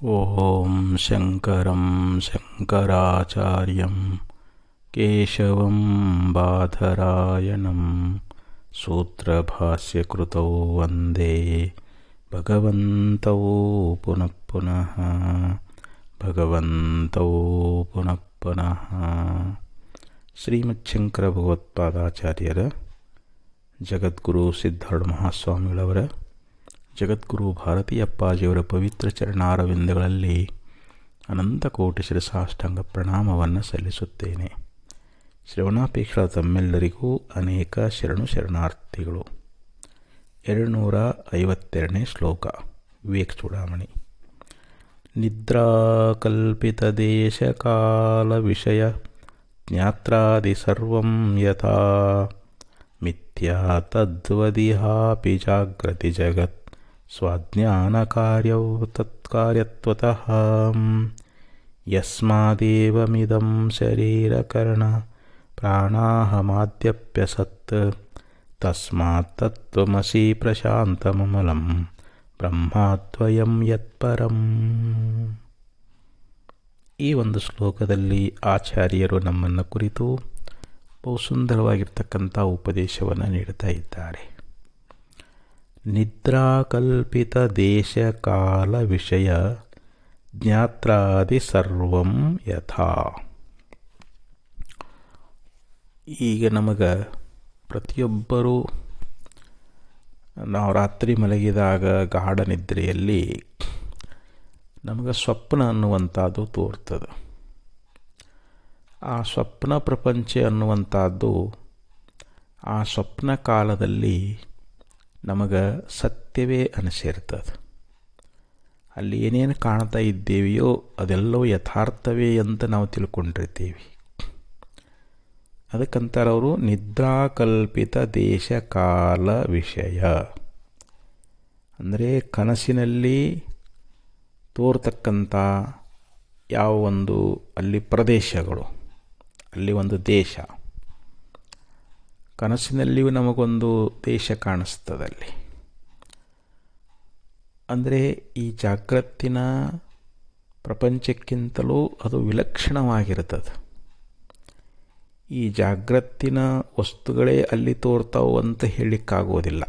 ॐ शङ्करं शङ्कराचार्यं केशवं बाधरायणं सूत्रभाष्यकृतौ वन्दे भगवन्तौ पुनः पुनः ಭಗವಂತೌ ಪುನಃ ಪುನಃ ಶ್ರೀಮಚ್ಛಂಕರ ಭಗವತ್ಪಾದಾಚಾರ್ಯರ ಜಗದ್ಗುರು ಸಿದ್ಧಾರೂಢ ಮಹಾಸ್ವಾಮಿಗಳವರ ಜಗದ್ಗುರು ಭಾರತೀಯಪ್ಪಾಜಿಯವರ ಪವಿತ್ರ ಚರಣಾರವಿಂದಗಳಲ್ಲಿ ಅನಂತ ಕೋಟಿ ಶಿರಸಾಷ್ಟಾಂಗ ಪ್ರಣಾಮವನ್ನು ಸಲ್ಲಿಸುತ್ತೇನೆ. ಶ್ರವಣಾಪೇಕ್ಷ ತಮ್ಮೆಲ್ಲರಿಗೂ ಅನೇಕ ಶರಣು ಶರಣಾರ್ಥಿಗಳು. ಎರಡುನೂರ ಐವತ್ತೆರಡನೇ ಶ್ಲೋಕ. ವಿವೇಕ್ ಚೂಡಾಮಣಿ. ಜ್ಞಾತ್ರಾದಿ ಸರ್ವಂ ಯಥಾ. ಮಿಥ್ಯಾ ತದ್ವದಿಹಾಪಿ ಜಾಗೃತಿ ಜಗತ್. ಸ್ವಾಜ್ಞಾನಕಾರ್ಯೌ ತತ್ಕಾರ್ಯತ್ವತಃ ಯಸ್ಮಾದೇವಮಿದಂ ಶರೀರಕರ್ಣ ಪ್ರಾಣಾಹಮಾದ್ಯಪ್ಯಸತ್ ತಸ್ಮಾತ್ ತತ್ವಮಸಿ ಪ್ರಶಾಂತಮಮಲಂ ಬ್ರಹ್ಮಾದ್ವಯಂ ಯತ್ಪರಂ ಈ ಒಂದು ಶ್ಲೋಕದಲ್ಲಿ ಆಚಾರ್ಯರು ನಮ್ಮನ್ನು ಕುರಿತು ಬಹು ಸುಂದರವಾಗಿರ್ತಕ್ಕಂಥ ಉಪದೇಶವನ್ನು ನೀಡುತ್ತಾ ಇದ್ದಾರೆ. ನಿದ್ರಾಕಲ್ಪಿತ ದೇಶ ಕಾಲ ವಿಷಯ ಜ್ಞಾತ್ರಾದಿ ಸರ್ವಂ ಯಥಾ. ಈಗ ನಮಗೆ ಪ್ರತಿಯೊಬ್ಬರೂ ನಾವು ರಾತ್ರಿ ಮಲಗಿದಾಗ ಗಾಢ ನಿದ್ರೆಯಲ್ಲಿ ನಮಗೆ ಸ್ವಪ್ನ ಅನ್ನುವಂಥದ್ದು ತೋರ್ತದೆ. ಆ ಸ್ವಪ್ನ ಪ್ರಪಂಚ ಅನ್ನುವಂಥದ್ದು ಆ ಸ್ವಪ್ನ ಕಾಲದಲ್ಲಿ ನಮಗೆ ಸತ್ಯವೇ ಅನಿಸಿರ್ತದೆ. ಅಲ್ಲಿ ಏನೇನು ಕಾಣ್ತಾ ಇದ್ದೇವೆಯೋ ಅದೆಲ್ಲವೂ ಯಥಾರ್ಥವೇ ಅಂತ ನಾವು ತಿಳ್ಕೊಂಡಿರ್ತೀವಿ. ಅದಕ್ಕಂತಾರೆ ಅವರು ನಿದ್ರಾಕಲ್ಪಿತ ದೇಶ ಕಾಲ ವಿಷಯ. ಅಂದರೆ ಕನಸಿನಲ್ಲಿ ತೋರ್ತಕ್ಕಂಥ ಯಾವ ಒಂದು ಅಲ್ಲಿ ಪ್ರದೇಶಗಳು, ಅಲ್ಲಿ ಒಂದು ದೇಶ. ಕನಸಿನಲ್ಲಿಯೂ ನಮಗೊಂದು ದೇಶ ಕಾಣಿಸ್ತದಲ್ಲಿ. ಅಂದರೆ ಈ ಜಾಗ್ರತ್ತಿನ ಪ್ರಪಂಚಕ್ಕಿಂತಲೂ ಅದು ವಿಲಕ್ಷಣವಾಗಿರ್ತದೆ ಈ ಜಾಗ್ರತ್ತಿನ ವಸ್ತುಗಳೇ ಅಲ್ಲಿ ತೋರ್ತಾವು ಅಂತ ಹೇಳಲಿಕ್ಕಾಗೋದಿಲ್ಲ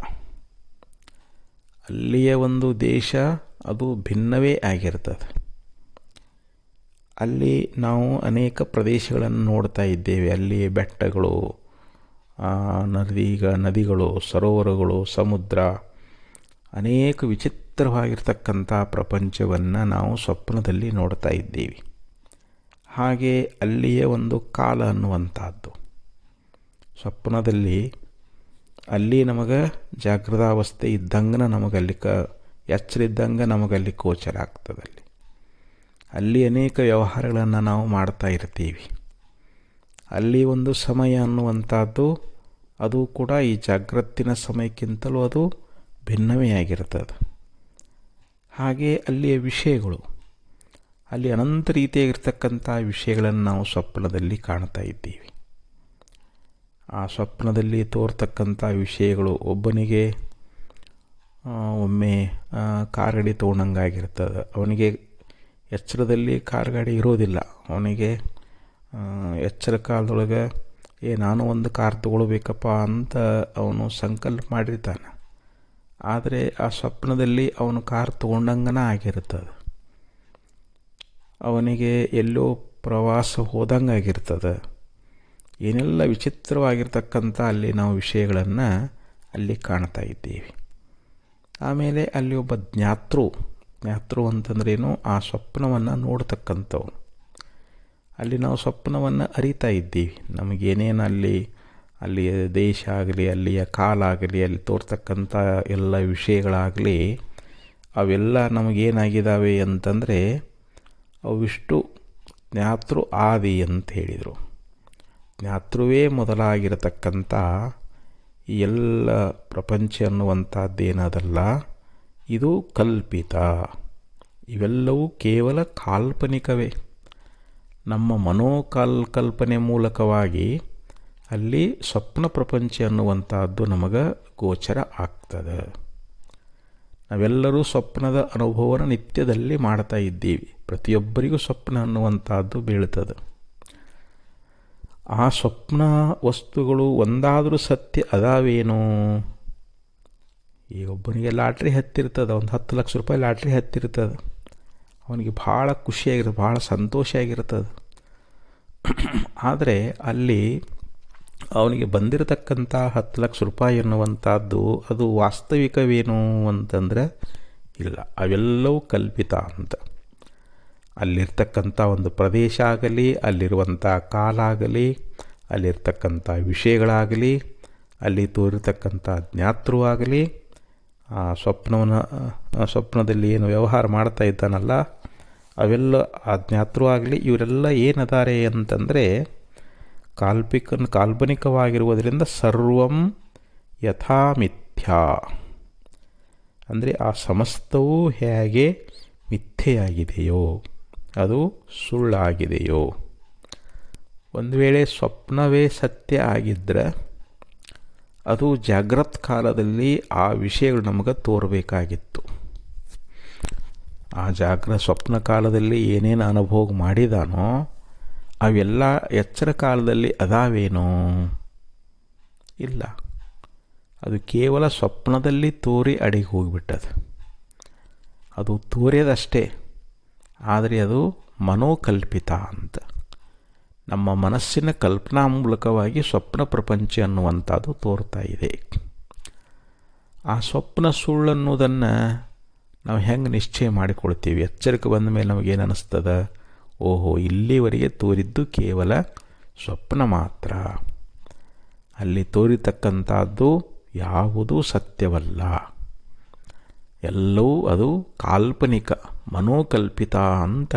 ಅಲ್ಲಿಯ ಒಂದು ದೇಶ ಅದು ಭಿನ್ನವೇ ಆಗಿರ್ತದೆ. ಅಲ್ಲಿ ನಾವು ಅನೇಕ ಪ್ರದೇಶಗಳನ್ನು ನೋಡ್ತಾ ಇದ್ದೇವೆ. ಅಲ್ಲಿ ಬೆಟ್ಟಗಳು ನದೀಗ ನದಿಗಳು, ಸರೋವರಗಳು, ಸಮುದ್ರ ಅನೇಕ ವಿಚಿತ್ರವಾಗಿರ್ತಕ್ಕಂಥ ಪ್ರಪಂಚವನ್ನು ನಾವು ಸ್ವಪ್ನದಲ್ಲಿ ನೋಡ್ತಾ ಇದ್ದೀವಿ. ಹಾಗೆ ಅಲ್ಲಿಯೇ ಒಂದು ಕಾಲ ಅನ್ನುವಂಥದ್ದು. ಸ್ವಪ್ನದಲ್ಲಿ ಅಲ್ಲಿ ನಮಗೆ ಜಾಗೃತಾವಸ್ಥೆ ಇದ್ದಂಗೆ ನಮಗಲ್ಲಿ ಕ, ಎಚ್ಚರಿದ್ದಂಗೆ ನಮಗಲ್ಲಿ ಗೋಚರ ಆಗ್ತದಲ್ಲಿ ಅಲ್ಲಿ ಅನೇಕ ವ್ಯವಹಾರಗಳನ್ನು ನಾವು ಮಾಡ್ತಾ ಇರ್ತೀವಿ. ಅಲ್ಲಿ ಒಂದು ಸಮಯ ಅನ್ನುವಂಥದ್ದು, ಅದು ಕೂಡ ಈ ಜಾಗ್ರತ್ತಿನ ಸಮಯಕ್ಕಿಂತಲೂ ಅದು ಭಿನ್ನವೇ ಆಗಿರ್ತದೆ ಹಾಗೆ ಅಲ್ಲಿಯ ವಿಷಯಗಳು, ಅಲ್ಲಿ ಅನಂತ ರೀತಿಯಾಗಿರ್ತಕ್ಕಂಥ ವಿಷಯಗಳನ್ನು ನಾವು ಸ್ವಪ್ನದಲ್ಲಿ ಕಾಣ್ತಾ ಇದ್ದೀವಿ. ಆ ಸ್ವಪ್ನದಲ್ಲಿ ತೋರ್ತಕ್ಕಂಥ ವಿಷಯಗಳು ಒಬ್ಬನಿಗೆ ಒಮ್ಮೆ ಕಾರ್ ಗಾಡಿ ತೊಗೊಂಡಂಗಾಗಿರ್ತದೆ. ಅವನಿಗೆ ಎಚ್ಚರದಲ್ಲಿ ಕಾರ್ ಗಾಡಿ ಇರೋದಿಲ್ಲ. ಅವನಿಗೆ ಎಚ್ಚರ ಕಾಲದೊಳಗೆ ಏ, ನಾನು ಒಂದು ಕಾರ್ ತೊಗೊಳ್ಬೇಕಪ್ಪ ಅಂತ ಅವನು ಸಂಕಲ್ಪ ಮಾಡಿರ್ತಾನೆ. ಆದರೆ ಆ ಸ್ವಪ್ನದಲ್ಲಿ ಅವನು ಕಾರ್ ತೊಗೊಂಡಂಗನ ಆಗಿರ್ತದೆ ಅವನಿಗೆ ಎಲ್ಲೋ ಪ್ರವಾಸ ಹೋದಂಗೆ ಆಗಿರ್ತದೆ. ಏನೆಲ್ಲ ವಿಚಿತ್ರವಾಗಿರ್ತಕ್ಕಂಥ ಅಲ್ಲಿ ನಾವು ವಿಷಯಗಳನ್ನು ಅಲ್ಲಿ ಕಾಣ್ತಾ ಇದ್ದೀವಿ. ಆಮೇಲೆ ಅಲ್ಲಿ ಒಬ್ಬ ಜ್ಞಾತೃ ಜ್ಞಾತೃ ಅಂತಂದ್ರೇನು? ಆ ಸ್ವಪ್ನವನ್ನು ನೋಡ್ತಕ್ಕಂಥವು ಅಲ್ಲಿ ನಾವು ಸ್ವಪ್ನವನ್ನು ಅರಿತಾ ಇದ್ದೀವಿ. ನಮಗೇನೇನು ಅಲ್ಲಿ, ಅಲ್ಲಿಯ ದೇಶ ಆಗಲಿ, ಅಲ್ಲಿಯ ಕಾಲ ಆಗಲಿ, ಅಲ್ಲಿ ತೋರ್ತಕ್ಕಂಥ ಎಲ್ಲ ವಿಷಯಗಳಾಗಲಿ, ಅವೆಲ್ಲ ನಮಗೇನಾಗಿದ್ದಾವೆ ಅಂತಂದರೆ, ಅವಿಷ್ಟು ಜ್ಞಾತೃ ಆದಿ ಅಂತ ಹೇಳಿದರು. ಜ್ಞಾತೃವೇ ಮೊದಲಾಗಿರತಕ್ಕಂಥ ಈ ಎಲ್ಲ ಪ್ರಪಂಚ ಅನ್ನುವಂಥದ್ದೇನದಲ್ಲ, ಇದು ಕಲ್ಪಿತ. ಇವೆಲ್ಲವೂ ಕೇವಲ ಕಾಲ್ಪನಿಕವೇ. ನಮ್ಮ ಮನೋಕಲ್ಕಲ್ಪನೆ ಮೂಲಕವಾಗಿ ಅಲ್ಲಿ ಸ್ವಪ್ನ ಪ್ರಪಂಚ ಅನ್ನುವಂಥದ್ದು ನಮಗೆ ಗೋಚರ ಆಗ್ತದೆ. ನಾವೆಲ್ಲರೂ ಸ್ವಪ್ನದ ಅನುಭವನ ನಿತ್ಯದಲ್ಲಿ ಮಾಡ್ತಾ ಇದ್ದೀವಿ. ಪ್ರತಿಯೊಬ್ಬರಿಗೂ ಸ್ವಪ್ನ ಅನ್ನುವಂಥದ್ದು ಬೀಳ್ತದೆ. ಆ ಸ್ವಪ್ನ ವಸ್ತುಗಳು ಒಂದಾದರೂ ಸತ್ಯ ಅದಾವೇನೋ? ಈಗ ಒಬ್ಬನಿಗೆ ಲಾಟ್ರಿ ಹತ್ತಿರ್ತದೆ, ಒಂದು ಹತ್ತು ಲಕ್ಷ ರೂಪಾಯಿ ಲಾಟ್ರಿ ಹತ್ತಿರ್ತದೆ. ಅವನಿಗೆ ಭಾಳ ಖುಷಿಯಾಗಿರುತ್ತೆ, ಭಾಳ ಸಂತೋಷ ಆಗಿರುತ್ತದೆ ಆದರೆ ಅಲ್ಲಿ ಅವನಿಗೆ ಬಂದಿರತಕ್ಕಂಥ ಹತ್ತು ಲಕ್ಷ ರೂಪಾಯಿ ಎನ್ನುವಂಥದ್ದು ಅದು ವಾಸ್ತವಿಕವೇನು ಅಂತಂದರೆ ಇಲ್ಲ, ಅವೆಲ್ಲವೂ ಕಲ್ಪಿತ ಅಂತ. ಅಲ್ಲಿರ್ತಕ್ಕಂಥ ಒಂದು ಪ್ರದೇಶ ಆಗಲಿ, ಅಲ್ಲಿರುವಂಥ ಕಾಲ ಆಗಲಿ, ಅಲ್ಲಿರ್ತಕ್ಕಂಥ ವಿಷಯಗಳಾಗಲಿ, ಅಲ್ಲಿ ತೋರಿರ್ತಕ್ಕಂಥ ಜ್ಞಾತೃ ಆಗಲಿ, ಆ ಸ್ವಪ್ನವನ್ನು ಸ್ವಪ್ನದಲ್ಲಿ ಏನು ವ್ಯವಹಾರ ಮಾಡ್ತಾ ಇದ್ದಾನಲ್ಲ ಅವೆಲ್ಲ ಅಜ್ಞಾತರು ಜ್ಞಾತೃ ಆಗಲಿ, ಇವರೆಲ್ಲ ಏನದಾರೆ ಅಂತಂದರೆ ಕಾಲ್ಪಿಕ ಕಾಲ್ಪನಿಕವಾಗಿರುವುದರಿಂದ ಸರ್ವಂ ಯಥಾ ಮಿಥ್ಯಾ. ಅಂದರೆ ಆ ಸಮಸ್ತವೂ ಹೇಗೆ ಮಿಥ್ಯೆಯಾಗಿದೆಯೋ, ಅದು ಸುಳ್ಳಾಗಿದೆಯೋ. ಒಂದು ವೇಳೆ ಸ್ವಪ್ನವೇ ಸತ್ಯ ಆಗಿದ್ದರೆ ಅದು ಜಾಗ್ರತ್ ಕಾಲದಲ್ಲಿ ಆ ವಿಷಯಗಳು ನಮಗೆ ತೋರಬೇಕಾಗಿತ್ತು. ಆ ಜಾಗ್ರ ಸ್ವಪ್ನ ಕಾಲದಲ್ಲಿ ಏನೇನು ಅನುಭೋಗ ಮಾಡಿದಾನೋ ಅವೆಲ್ಲ ಎಚ್ಚರ ಕಾಲದಲ್ಲಿ ಅದಾವೇನೋ? ಇಲ್ಲ. ಅದು ಕೇವಲ ಸ್ವಪ್ನದಲ್ಲಿ ತೋರಿ ಅಡಿಗೆ ಹೋಗಿಬಿಟ್ಟದು ಅದು ತೋರ್ಯದಷ್ಟೇ. ಆದರೆ ಅದು ಮನೋಕಲ್ಪಿತ ಅಂತ. ನಮ್ಮ ಮನಸ್ಸಿನ ಕಲ್ಪನಾ ಮೂಲಕವಾಗಿ ಸ್ವಪ್ನ ಪ್ರಪಂಚ ಅನ್ನುವಂಥದ್ದು ತೋರ್ತಾ ಇದೆ. ಆ ಸ್ವಪ್ನ ಸುಳ್ಳನ್ನುವುದನ್ನು ನಾವು ಹೆಂಗೆ ನಿಶ್ಚಯ ಮಾಡಿಕೊಳ್ತೀವಿ? ಎಚ್ಚರಿಕೆ ಬಂದ ಮೇಲೆ ನಮಗೇನು ಅನ್ನಿಸ್ತದ ಓಹೋ, ಇಲ್ಲಿವರೆಗೆ ತೋರಿದ್ದು ಕೇವಲ ಸ್ವಪ್ನ ಮಾತ್ರ. ಅಲ್ಲಿ ತೋರಿತಕ್ಕಂಥದ್ದು ಯಾವುದೂ ಸತ್ಯವಲ್ಲ. ಎಲ್ಲವೂ ಅದು ಕಾಲ್ಪನಿಕ, ಮನೋಕಲ್ಪಿತ ಅಂತ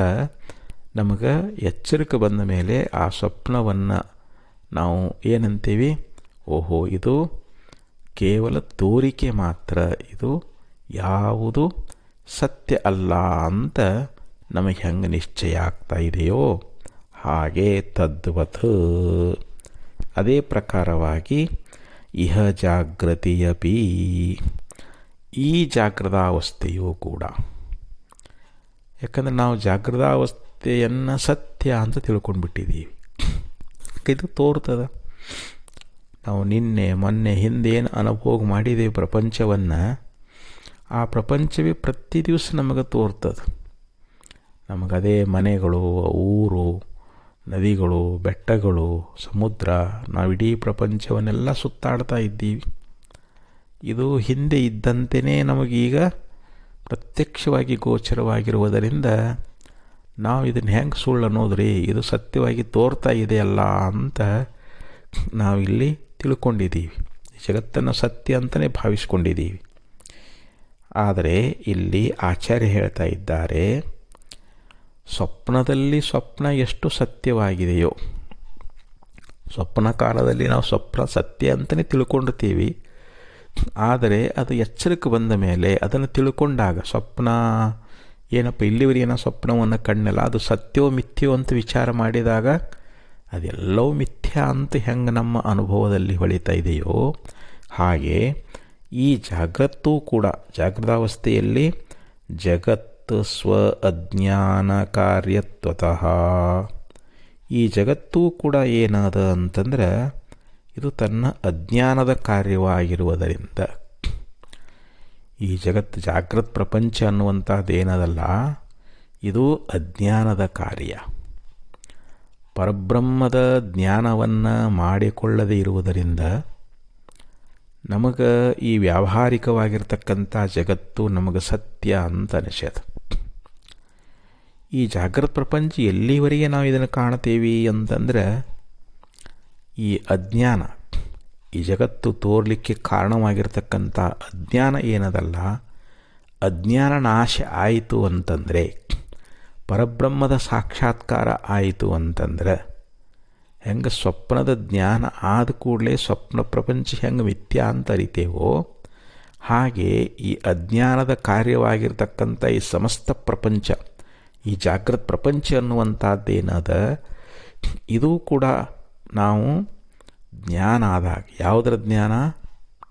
ನಮಗೆ ಎಚ್ಚರಿಕೆ ಬಂದ ಮೇಲೆ ಆ ಸ್ವಪ್ನವನ್ನು ನಾವು ಏನಂತೀವಿ? ಓಹೋ, ಇದು ಕೇವಲ ತೋರಿಕೆ ಮಾತ್ರ. ಇದು ಯಾವುದು ಸತ್ಯ ಅಲ್ಲ ಅಂತ ನಮಗೆ ಹೆಂಗೆ ನಿಶ್ಚಯ ಆಗ್ತಾ ಇದೆಯೋ ಹಾಗೆ ತದ್ವತ್. ಅದೇ ಪ್ರಕಾರವಾಗಿ ಇಹ ಜಾಗೃತಿಯಪಿ ಈ ಜಾಗೃತಾವಸ್ಥೆಯೂ ಕೂಡ. ಯಾಕಂದರೆ ನಾವು ಜಾಗೃತಾವಸ್ಥೆಯನ್ನು ಸತ್ಯ ಅಂತ ತಿಳ್ಕೊಂಡ್ಬಿಟ್ಟಿದ್ದೀವಿ ಇದು ತೋರ್ತದ. ನಾವು ನಿನ್ನೆ ಮೊನ್ನೆ ಹಿಂದೇನು ಅನುಭೋಗ ಮಾಡಿದ್ದೀವಿ ಪ್ರಪಂಚವನ್ನು. ಆ ಪ್ರಪಂಚವೇ ಪ್ರತಿ ದಿವಸ ನಮಗೆ ತೋರ್ತದೆ. ನಮಗದೇ ಮನೆಗಳು, ಊರು, ನದಿಗಳು, ಬೆಟ್ಟಗಳು, ಸಮುದ್ರ, ನಾವಿಡೀ ಪ್ರಪಂಚವನ್ನೆಲ್ಲ ಸುತ್ತಾಡ್ತಾ ಇದ್ದೀವಿ. ಇದು ಹಿಂದೆ ಇದ್ದಂತೆಯೇ ನಮಗೀಗ ಪ್ರತ್ಯಕ್ಷವಾಗಿ ಗೋಚರವಾಗಿರುವುದರಿಂದ ನಾವು ಇದನ್ನು ಹೆಂಗೆ ಸುಳ್ಳು ಅನ್ನೋದ್ರಿ ಇದು ಸತ್ಯವಾಗಿ ತೋರ್ತಾ ಇದೆಯಲ್ಲ ಅಂತ ನಾವಿಲ್ಲಿ ತಿಳ್ಕೊಂಡಿದ್ದೀವಿ. ಜಗತ್ತನ್ನು ಸತ್ಯ ಅಂತಲೇ ಭಾವಿಸ್ಕೊಂಡಿದ್ದೀವಿ. ಆದರೆ ಇಲ್ಲಿ ಆಚಾರ್ಯ ಹೇಳ್ತಾ ಇದ್ದಾರೆ, ಸ್ವಪ್ನದಲ್ಲಿ ಸ್ವಪ್ನ ಎಷ್ಟು ಸತ್ಯವಾಗಿದೆಯೋ, ಸ್ವಪ್ನ ಕಾಲದಲ್ಲಿ ನಾವು ಸ್ವಪ್ನ ಸತ್ಯ ಅಂತಲೇ ತಿಳ್ಕೊಂಡಿರ್ತೀವಿ. ಆದರೆ ಅದು ಎಚ್ಚರಿಕೆ ಬಂದ ಮೇಲೆ ಅದನ್ನು ತಿಳ್ಕೊಂಡಾಗ ಸ್ವಪ್ನ, ಏನಪ್ಪ ಇಲ್ಲಿವರೆಗೆ ಏನೋ ಸ್ವಪ್ನವನ್ನು ಕಣ್ಣಲ್ಲ, ಅದು ಸತ್ಯವೋ ಮಿಥ್ಯೋ ಅಂತ ವಿಚಾರ ಮಾಡಿದಾಗ ಅದೆಲ್ಲವೂ ಮಿಥ್ಯ ಅಂತ ಹೆಂಗೆ ನಮ್ಮ ಅನುಭವದಲ್ಲಿ ಹೊಳಿತಾ ಇದೆಯೋ ಹಾಗೆ ಈ ಜಾಗ್ರತ್ತೂ ಕೂಡ ಜಾಗೃತಾವಸ್ಥೆಯಲ್ಲಿ ಜಗತ್ತು ಸ್ವ ಅಜ್ಞಾನ ಕಾರ್ಯತ್ವತಃ. ಈ ಜಗತ್ತೂ ಕೂಡ ಏನಾದ ಅಂತಂದ್ರೆ ಇದು ತನ್ನ ಅಜ್ಞಾನದ ಕಾರ್ಯವಾಗಿರುವುದರಿಂದ. ಈ ಜಗತ್ತು ಜಾಗೃತ್ ಪ್ರಪಂಚ ಅನ್ನುವಂಥದ್ದು ಏನದಲ್ಲ, ಇದು ಅಜ್ಞಾನದ ಕಾರ್ಯ. ಪರಬ್ರಹ್ಮದ ಜ್ಞಾನವನ್ನು ಮಾಡಿಕೊಳ್ಳದೇ ಇರುವುದರಿಂದ ನಮಗೆ ಈ ವ್ಯಾವಹಾರಿಕವಾಗಿರ್ತಕ್ಕಂಥ ಜಗತ್ತು ನಮಗೆ ಸತ್ಯ ಅಂತ ಅನಿಸ್ಯದ ಈ ಜಾಗೃತ ಪ್ರಪಂಚ ಎಲ್ಲಿವರೆಗೆ ನಾವು ಇದನ್ನು ಕಾಣ್ತೀವಿ ಅಂತಂದ್ರೆ, ಈ ಅಜ್ಞಾನ, ಈ ಜಗತ್ತು ತೋರ್ಲಿಕ್ಕೆ ಕಾರಣವಾಗಿರ್ತಕ್ಕಂಥ ಅಜ್ಞಾನ ಏನದಲ್ಲ, ಅಜ್ಞಾನ ನಾಶ ಆಯಿತು ಅಂತಂದರೆ, ಪರಬ್ರಹ್ಮದ ಸಾಕ್ಷಾತ್ಕಾರ ಆಯಿತು ಅಂತಂದ್ರೆ ಹೆಂಗೆ ಸ್ವಪ್ನದ ಜ್ಞಾನ ಆದ ಕೂಡಲೇ ಸ್ವಪ್ನ ಪ್ರಪಂಚ ಹೆಂಗೆ ಮಿಥ್ಯಾ ಅಂತ ಅರಿತೇವೋ ಹಾಗೆ ಈ ಅಜ್ಞಾನದ ಕಾರ್ಯವಾಗಿರ್ತಕ್ಕಂಥ ಈ ಸಮಸ್ತ ಪ್ರಪಂಚ, ಈ ಜಾಗೃತ ಪ್ರಪಂಚ ಅನ್ನುವಂಥದ್ದೇನದ? ಇದು ಕೂಡ ನಾವು ಜ್ಞಾನ ಆದಾಗ, ಯಾವುದರ ಜ್ಞಾನ?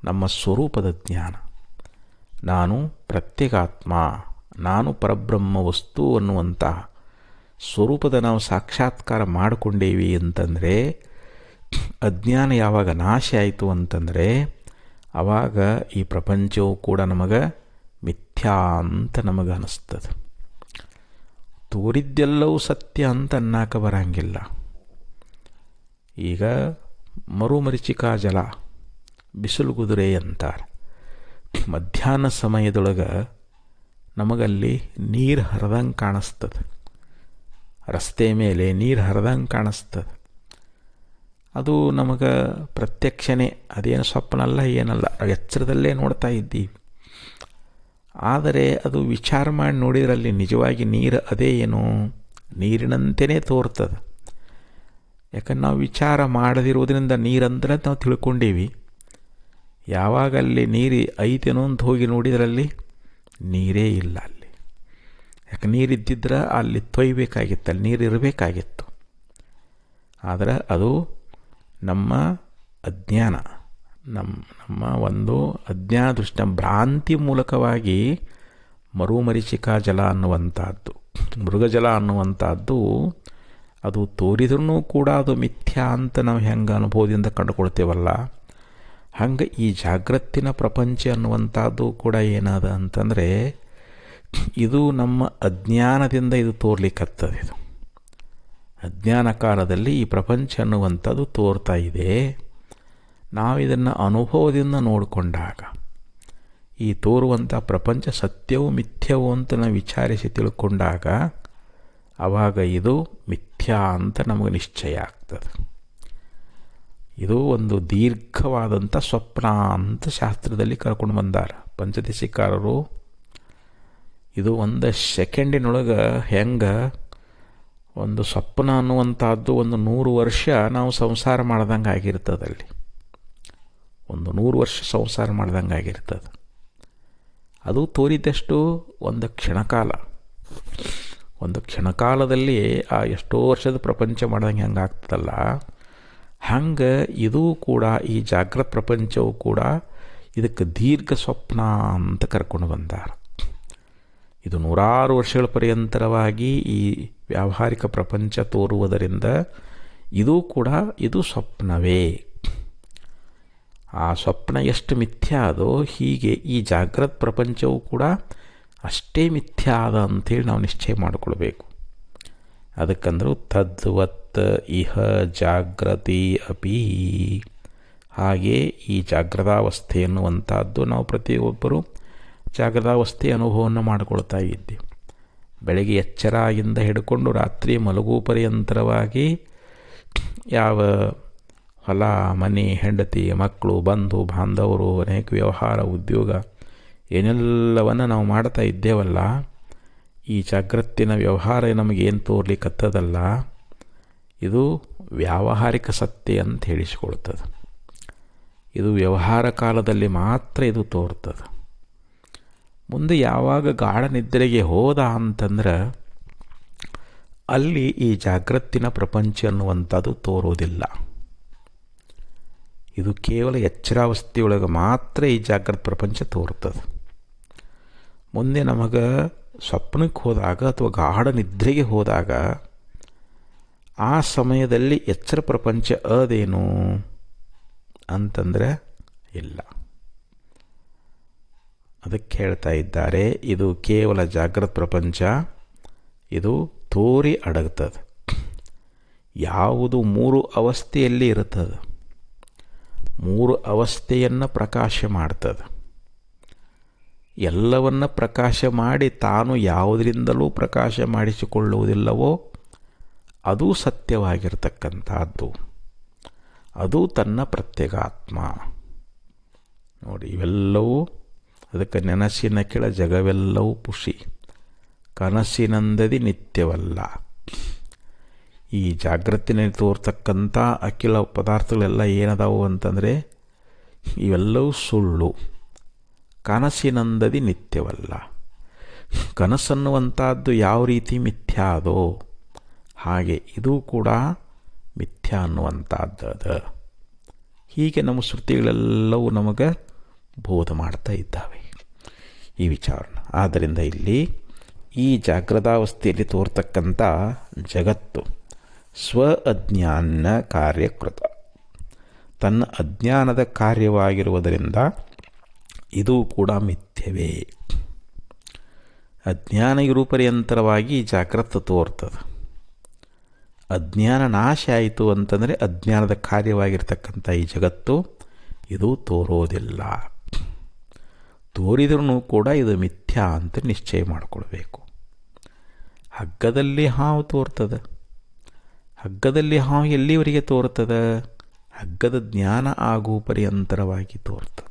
ನಮ್ಮ ಸ್ವರೂಪದ ಜ್ಞಾನ. ನಾನು ಪ್ರತ್ಯೇಕಾತ್ಮ ನಾನು ಪರಬ್ರಹ್ಮ ವಸ್ತು ಅನ್ನುವಂಥ ಸ್ವರೂಪದ ನಾವು ಸಾಕ್ಷಾತ್ಕಾರ ಮಾಡಿಕೊಂಡೇವಿ ಅಂತಂದರೆ, ಅಜ್ಞಾನ ಯಾವಾಗ ನಾಶ ಆಯಿತು ಅಂತಂದರೆ ಆವಾಗ ಈ ಪ್ರಪಂಚವು ಕೂಡ ನಮಗೆ ಮಿಥ್ಯಾ ಅಂತ ನಮಗೆ ಅನ್ನಿಸ್ತದೆ ತೋರಿದ್ದೆಲ್ಲವೂ ಸತ್ಯ ಅಂತ ಅನ್ನಕ್ಕೆ ಬರಂಗಿಲ್ಲ. ಈಗ ಮರುಮರಿಚಿಕಾ ಜಲ, ಬಿಸಿಲು ಕುದುರೆ ಅಂತಾರೆ. ಮಧ್ಯಾಹ್ನ ಸಮಯದೊಳಗೆ ನಮಗಲ್ಲಿ ನೀರು ಹರಿದಂಗೆ ಕಾಣಿಸ್ತದೆ. ರಸ್ತೆ ಮೇಲೆ ನೀರು ಹರಿದಂಗೆ ಕಾಣಿಸ್ತದೆ ಅದು ನಮಗೆ ಪ್ರತ್ಯಕ್ಷನೇ, ಅದೇನು ಸ್ವಪ್ನಲ್ಲ, ಏನಲ್ಲ, ಎಚ್ಚರದಲ್ಲೇ ನೋಡ್ತಾ ಇದ್ದೀವಿ. ಆದರೆ ಅದು ವಿಚಾರ ಮಾಡಿ ನೋಡಿದ್ರಲ್ಲಿ ನಿಜವಾಗಿ ನೀರು ಅದೇ ಏನು ನೀರಿನಂತೆಯೇ ತೋರ್ತದೆ. ಯಾಕಂದ್ರೆ ನಾವು ವಿಚಾರ ಮಾಡದಿರುವುದರಿಂದ ನೀರಂದ್ರೆ ನಾವು ತಿಳ್ಕೊಂಡೀವಿ. ಯಾವಾಗ ಅಲ್ಲಿ ನೀರು ಐತೇನೋ ಅಂತ ಹೋಗಿ ನೋಡಿದ್ರಲ್ಲಿ ನೀರೇ ಇಲ್ಲ ಅಲ್ಲಿ. ಯಾಕೆ ನೀರಿದ್ದಿದ್ರೆ ಅಲ್ಲಿ ತೊಯ್ಬೇಕಾಗಿತ್ತು ಅಲ್ಲಿ ನೀರು ಇರಬೇಕಾಗಿತ್ತು ಆದರೆ ಅದು ನಮ್ಮ ಅಜ್ಞಾನ. ನಮ್ಮ ನಮ್ಮ ಒಂದು ಅಜ್ಞಾನ ದೃಷ್ಟಿ ಭ್ರಾಂತಿ ಮೂಲಕವಾಗಿ ಮರುಮರಿಚಿಕಾ ಜಲ ಅನ್ನುವಂಥದ್ದು. ಮೃಗಜಲ ಅನ್ನುವಂಥದ್ದು ಅದು ತೋರಿದ್ರೂ ಕೂಡ ಅದು ಮಿಥ್ಯಾ ಅಂತ ನಾವು ಹೆಂಗೆ ಅನುಭವದಿಂದ ಕಂಡುಕೊಳ್ತೇವಲ್ಲ, ಹಂಗೆ ಈ ಜಾಗೃತಿನ ಪ್ರಪಂಚ ಅನ್ನುವಂಥದ್ದು ಕೂಡ ಏನದ ಅಂತಂದರೆ ಇದು ನಮ್ಮ ಅಜ್ಞಾನದಿಂದ ಇದು ತೋರ್ಲಿಕ್ಕತ್ತದೆ ಇದು. ಅಜ್ಞಾನ ಕಾಲದಲ್ಲಿ ಈ ಪ್ರಪಂಚ ಅನ್ನುವಂಥದ್ದು ತೋರ್ತಾ ಇದೆ. ನಾವು ಇದನ್ನು ಅನುಭವದಿಂದ ನೋಡಿಕೊಂಡಾಗ ಈ ತೋರುವಂಥ ಪ್ರಪಂಚ ಸತ್ಯವೂ ಮಿಥ್ಯವೋ ಅಂತ ನಾವು ವಿಚಾರಿಸಿ ತಿಳ್ಕೊಂಡಾಗ ಆವಾಗ ಇದು ಮಿಥ್ಯಾ ಅಂತ ನಮಗೆ ನಿಶ್ಚಯ ಆಗ್ತದೆ. ಇದು ಒಂದು ದೀರ್ಘವಾದಂಥ ಸ್ವಪ್ನ ಅಂತ ಶಾಸ್ತ್ರದಲ್ಲಿ ಕರ್ಕೊಂಡು ಬಂದಾರ. ಪಂಚದಶಿಕಾರರು ಇದು ಒಂದು ಸೆಕೆಂಡಿನೊಳಗೆ ಹೆಂಗೆ ಒಂದು ಸ್ವಪ್ನ ಅನ್ನುವಂಥದ್ದು ಒಂದು ನೂರು ವರ್ಷ ನಾವು ಸಂಸಾರ ಮಾಡ್ದಂಗೆ ಆಗಿರ್ತದಲ್ಲಿ ಒಂದು ನೂರು ವರ್ಷ ಸಂಸಾರ ಮಾಡ್ದಂಗೆ ಆಗಿರ್ತದೆ. ಅದು ತೋರಿದಷ್ಟು ಒಂದು ಕ್ಷಣಕಾಲ. ಒಂದು ಕ್ಷಣಕಾಲದಲ್ಲಿ ಆ ಎಷ್ಟೋ ವರ್ಷದ ಪ್ರಪಂಚ ಮಾಡ್ದಂಗೆ ಹೆಂಗೆ ಆಗ್ತದಲ್ಲ. ಹಂಗೆ ಇದೂ ಕೂಡ ಈ ಜಾಗೃತ ಪ್ರಪಂಚವೂ ಕೂಡ ಇದಕ್ಕೆ ದೀರ್ಘ ಸ್ವಪ್ನ ಅಂತ ಕರ್ಕೊಂಡು ಬಂದಾರ. ಇದು ನೂರಾರು ವರ್ಷಗಳ ಪರ್ಯಂತರವಾಗಿ ಈ ವ್ಯಾವಹಾರಿಕ ಪ್ರಪಂಚ ತೋರುವುದರಿಂದ ಇದೂ ಕೂಡ ಇದು ಸ್ವಪ್ನವೇ. ಆ ಸ್ವಪ್ನ ಎಷ್ಟು ಮಿಥ್ಯ ಅದೋ ಹೀಗೆ ಈ ಜಾಗ್ರತ್ ಪ್ರಪಂಚವು ಕೂಡ ಅಷ್ಟೇ ಮಿಥ್ಯ ಅದ ಅಂಥೇಳಿ ನಾವು ನಿಶ್ಚಯ ಮಾಡಿಕೊಳ್ಬೇಕು. ಅದಕ್ಕಂದ್ರು ತದ್ವತ್ ಇಹ ಜಾಗೃತಿ ಅಪಿ. ಹಾಗೆ ಈ ಜಾಗ್ರತಾವಸ್ಥೆ ಎನ್ನುವಂಥದ್ದು ನಾವು ಪ್ರತಿಯೊಬ್ಬರು ಜಾಗ್ರತಾವಸ್ಥೆ ಅನುಭವವನ್ನು ಮಾಡಿಕೊಳ್ತಾ ಇದ್ದೆ. ಬೆಳಗ್ಗೆ ಎಚ್ಚರಾಗಿಂದ ಹಿಡ್ಕೊಂಡು ರಾತ್ರಿ ಮಲಗು ಪರ್ಯಂತರವಾಗಿ ಯಾವ ಹೊಲ, ಮನೆ, ಹೆಂಡತಿ, ಮಕ್ಕಳು, ಬಂಧು, ಬಾಂಧವರು, ಅನೇಕ ವ್ಯವಹಾರ, ಉದ್ಯೋಗ ಏನೆಲ್ಲವನ್ನು ನಾವು ಮಾಡ್ತಾ ಇದ್ದೇವಲ್ಲ, ಈ ಜಾಗ್ರತಿನ ವ್ಯವಹಾರ ನಮಗೇನು ತೋರ್ಲಿಕ್ಕತ್ತದಲ್ಲ ಇದು ವ್ಯಾವಹಾರಿಕ ಸತ್ಯ ಅಂತ ಹೇಳಿಸಿಕೊಳ್ತದೆ. ಇದು ವ್ಯವಹಾರ ಕಾಲದಲ್ಲಿ ಮಾತ್ರ ಇದು ತೋರ್ತದೆ. ಮುಂದೆ ಯಾವಾಗ ಗಾಢ ನಿದ್ರೆಗೆ ಹೋದ ಅಂತಂದ್ರೆ ಅಲ್ಲಿ ಈ ಜಾಗೃತಿನ ಪ್ರಪಂಚ ಅನ್ನುವಂಥದ್ದು ತೋರೋದಿಲ್ಲ. ಇದು ಕೇವಲ ಎಚ್ಚರಾವಸ್ಥೆಯೊಳಗೆ ಮಾತ್ರ ಈ ಜಾಗೃತ ಪ್ರಪಂಚ ತೋರ್ತದೆ ಮುಂದೆ ನಮಗೆ ಸ್ವಪ್ನಕ್ಕೆ ಹೋದಾಗ ಅಥವಾ ಗಾಢ ನಿದ್ರೆಗೆ ಹೋದಾಗ ಆ ಸಮಯದಲ್ಲಿ ಎಚ್ಚರ ಪ್ರಪಂಚ ಅದೇನು ಅಂತಂದರೆ ಇಲ್ಲ. ಅದಕ್ಕೆ ಹೇಳ್ತಾ ಇದ್ದಾರೆ, ಇದು ಕೇವಲ ಜಾಗೃತ ಪ್ರಪಂಚ, ಇದು ತೋರಿ ಅಡಗ್ತದೆ. ಯಾವುದು ಮೂರು ಅವಸ್ಥೆಯಲ್ಲಿ ಇರುತ್ತದೆ, ಮೂರು ಅವಸ್ಥೆಯನ್ನು ಪ್ರಕಾಶ ಮಾಡ್ತದೆ. ಎಲ್ಲವನ್ನು ಪ್ರಕಾಶ ಮಾಡಿ ತಾನು ಯಾವುದರಿಂದಲೂ ಪ್ರಕಾಶ ಮಾಡಿಸಿಕೊಳ್ಳುವುದಿಲ್ಲವೋ, ಅದು ಸತ್ಯವಾಗಿರ್ತಕ್ಕಂಥದ್ದು. ಅದು ತನ್ನ ಪ್ರತ್ಯೇಗಾತ್ಮ. ನೋಡಿ, ಇವೆಲ್ಲವೂ ಅದಕ್ಕೆ ನೆನಸಿನ ಕೆಳ ಜಗವೆಲ್ಲವೂ ಪುಷಿ. ಕನಸಿನಂದದಿ ನಿತ್ಯವಲ್ಲ. ಈ ಜಾಗೃತಿನಲ್ಲಿ ತೋರ್ತಕ್ಕಂಥ ಅಖಿಲ ಪದಾರ್ಥಗಳೆಲ್ಲ ಏನದಾವು ಅಂತಂದರೆ ಇವೆಲ್ಲವೂ ಸುಳ್ಳು. ಕನಸಿನಂದದಿ ನಿತ್ಯವಲ್ಲ. ಕನಸನ್ನುವಂಥದ್ದು ಯಾವ ರೀತಿ ಮಿಥ್ಯಾ ಅದೋ ಹಾಗೆ ಇದು ಕೂಡ ಮಿಥ್ಯಾ ಅನ್ನುವಂಥದ್ದು ಹೀಗೆ ನಮ್ಮ ಶ್ರುತಿಗಳೆಲ್ಲವೂ ನಮಗೆ ಬೋಧ ಮಾಡ್ತಾ ಇದ್ದಾವೆ. ಈ ವಿಚಾರ ಆದ್ದರಿಂದ ಇಲ್ಲಿ ಈ ಜಾಗ್ರತಾವಸ್ಥೆಯಲ್ಲಿ ತೋರ್ತಕ್ಕಂಥ ಜಗತ್ತು ಸ್ವ ಅಜ್ಞಾನ ಕಾರ್ಯಕೃತ. ತನ್ನ ಅಜ್ಞಾನದ ಕಾರ್ಯವಾಗಿರುವುದರಿಂದ ಇದು ಕೂಡ ಮಿಥ್ಯವೇ. ಅಜ್ಞಾನ ರೂಪರ್ಯಂತರವಾಗಿ ಜಾಗ್ರತ ತೋರ್ತದೆ. ಅಜ್ಞಾನ ನಾಶ ಆಯಿತು ಅಂತಂದರೆ ಅಜ್ಞಾನದ ಕಾರ್ಯವಾಗಿರ್ತಕ್ಕಂಥ ಈ ಜಗತ್ತು ಇದು ತೋರೋದಿಲ್ಲ. ತೋರಿದ್ರೂ ಕೂಡ ಇದು ಮಿಥ್ಯಾ ಅಂತ ನಿಶ್ಚಯ ಮಾಡಿಕೊಳ್ಬೇಕು. ಹಗ್ಗದಲ್ಲಿ ಹಾವು ತೋರ್ತದೆ? ಹಗ್ಗದಲ್ಲಿ ಹಾವು ಎಲ್ಲಿವರೆಗೆ ತೋರ್ತದೆ? ಹಗ್ಗದ ಜ್ಞಾನ ಆಗು ಪರ್ಯಂತರವಾಗಿ ತೋರ್ತದೆ.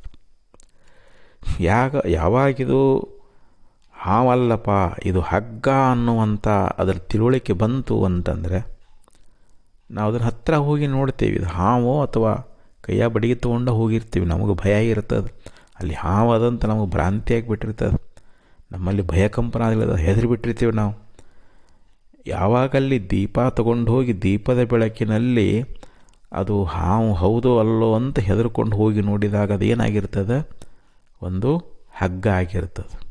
ಯಾಗ, ಯಾವಾಗಿದು ಹಾವಲ್ಲಪ್ಪ, ಇದು ಹಗ್ಗ ಅನ್ನುವಂಥ ಅದರ ತಿಳುವಳಿಕೆ ಬಂತು ಅಂತಂದರೆ, ನಾವು ಅದನ್ನು ಹತ್ತಿರ ಹೋಗಿ ನೋಡ್ತೇವೆ, ಇದು ಹಾವೋ ಅಥವಾ ಕೈಯ ಬಡಿಗೆ ತೊಗೊಂಡು ಹೋಗಿರ್ತೀವಿ, ನಮಗೆ ಭಯ ಇರ್ತದೆ. ಅಲ್ಲಿ ಹಾವಾದಂಥ ನಮಗೆ ಭ್ರಾಂತಿಯಾಗಿ ಬಿಟ್ಟಿರ್ತದೆ ನಮ್ಮಲ್ಲಿ ಭಯಕಂಪನ ಆಗಲಿಲ್ಲ ಹೆದರಿ ಬಿಟ್ಟಿರ್ತೀವಿ ನಾವು. ಯಾವಾಗಲ್ಲಿ ದೀಪ ತಗೊಂಡು ಹೋಗಿ ದೀಪದ ಬೆಳಕಿನಲ್ಲಿ ಅದು ಹಾವು ಹೌದೋ ಅಲ್ಲೋ ಅಂತ ಹೆದರ್ಕೊಂಡು ಹೋಗಿ ನೋಡಿದಾಗ ಅದೇನಾಗಿರ್ತದೆ? ಒಂದು ಹಗ್ಗ ಆಗಿರ್ತದೆ.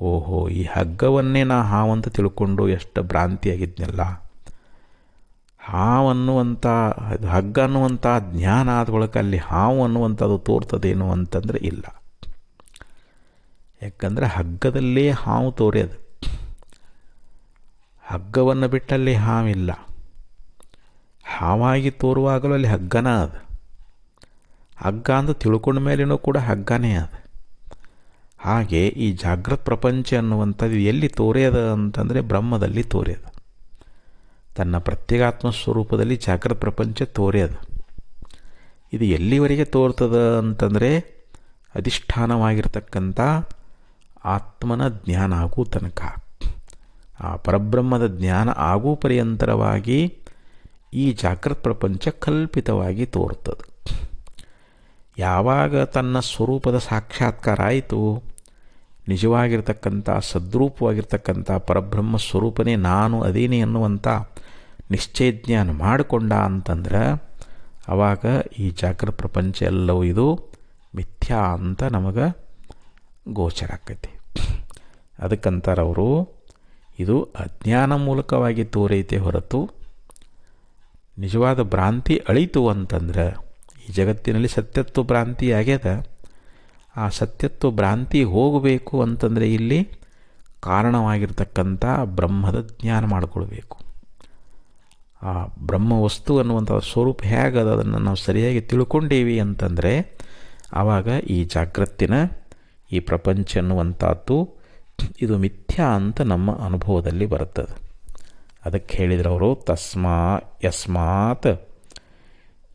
ಓಹೋ, ಈ ಹಗ್ಗವನ್ನೇ ನಾ ಹಾವಂತ ತಿಳ್ಕೊಂಡು ಎಷ್ಟು ಭ್ರಾಂತಿಯಾಗಿದ್ನಲ್ಲ. ಹಾವನ್ನುವಂಥ ಹಗ್ಗ ಅನ್ನುವಂಥ ಜ್ಞಾನ ಆದ ಬಳಿಕ ಅಲ್ಲಿ ಹಾವು ಅನ್ನುವಂಥದ್ದು ತೋರ್ತದೇನು ಅಂತಂದರೆ ಇಲ್ಲ. ಯಾಕಂದರೆ ಹಗ್ಗದಲ್ಲೇ ಹಾವು ತೋರ್ಯದು. ಹಗ್ಗವನ್ನು ಬಿಟ್ಟಲ್ಲಿ ಹಾವಿಲ್ಲ. ಹಾವಾಗಿ ತೋರುವಾಗಲೂ ಅಲ್ಲಿ ಹಗ್ಗನ ಅದು ಹಗ್ಗ ಅಂತ ತಿಳ್ಕೊಂಡ ಮೇಲೇನೂ ಕೂಡ ಹಗ್ಗನೇ ಅದ ಹಾಗೆ ಈ ಜಾಗೃತ್ ಪ್ರಪಂಚ ಅನ್ನುವಂಥದ್ದು ಎಲ್ಲಿ ತೋರ್ಯದ ಅಂತಂದರೆ ಬ್ರಹ್ಮದಲ್ಲಿ ತೋರ್ಯದ. ತನ್ನ ಪ್ರತ್ಯೇಕಾತ್ಮ ಸ್ವರೂಪದಲ್ಲಿ ಜಾಗೃತ ಪ್ರಪಂಚ ತೋರ್ಯದ ಇದು ಎಲ್ಲಿವರೆಗೆ ತೋರ್ತದ ಅಂತಂದರೆ ಅಧಿಷ್ಠಾನವಾಗಿರ್ತಕ್ಕಂಥ ಆತ್ಮನ ಜ್ಞಾನ ಆಗೋ ತನಕ. ಆ ಪರಬ್ರಹ್ಮದ ಜ್ಞಾನ ಆಗೋ ಪರ್ಯಂತರವಾಗಿ ಈ ಜಾಗೃತ ಪ್ರಪಂಚ ಕಲ್ಪಿತವಾಗಿ ತೋರ್ತದೆ. ಯಾವಾಗ ತನ್ನ ಸ್ವರೂಪದ ಸಾಕ್ಷಾತ್ಕಾರ ಆಯಿತು, ನಿಜವಾಗಿರ್ತಕ್ಕಂಥ ಸದ್ರೂಪವಾಗಿರ್ತಕ್ಕಂಥ ಪರಬ್ರಹ್ಮ ಸ್ವರೂಪನೇ ನಾನು ಅದೇನೇ ಅನ್ನುವಂಥ ನಿಶ್ಚಯ ಜ್ಞಾನ ಮಾಡಿಕೊಂಡ ಅಂತಂದ್ರೆ ಆವಾಗ ಈ ಜಾಗೃತ ಪ್ರಪಂಚ ಎಲ್ಲವೂ ಇದು ಮಿಥ್ಯಾ ಅಂತ ನಮಗೆ ಗೋಚರ ಆಕೈತಿ. ಅದಕ್ಕಂತಾರೆ ಅವರು ಇದು ಅಜ್ಞಾನ ಮೂಲಕವಾಗಿ ತೋರೈತೆ ಹೊರತು ನಿಜವಾದ ಭ್ರಾಂತಿ ಅಳಿತು ಅಂತಂದ್ರೆ ಈ ಜಗತ್ತಿನಲ್ಲಿ ಸತ್ಯತ್ವ ಭ್ರಾಂತಿ ಆಗ್ಯದ. ಆ ಸತ್ಯತ್ವ ಭ್ರಾಂತಿ ಹೋಗಬೇಕು ಅಂತಂದರೆ ಇಲ್ಲಿ ಕಾರಣವಾಗಿರ್ತಕ್ಕಂಥ ಬ್ರಹ್ಮದ ಜ್ಞಾನ ಮಾಡಿಕೊಳ್ಬೇಕು. ಆ ಬ್ರಹ್ಮ ವಸ್ತು ಅನ್ನುವಂಥ ಸ್ವರೂಪ ಹೇಗದ ಅದನ್ನು ನಾವು ಸರಿಯಾಗಿ ತಿಳ್ಕೊಂಡೀವಿ ಅಂತಂದರೆ, ಆವಾಗ ಈ ಜಾಗೃತಿನ ಈ ಪ್ರಪಂಚ ಅನ್ನುವಂಥದ್ದು ಇದು ಮಿಥ್ಯಾ ಅಂತ ನಮ್ಮ ಅನುಭವದಲ್ಲಿ ಬರುತ್ತದೆ. ಅದಕ್ಕೆ ಹೇಳಿದ್ರು ಅವರು, ತಸ್ಮಾ ಯಸ್ಮಾತ್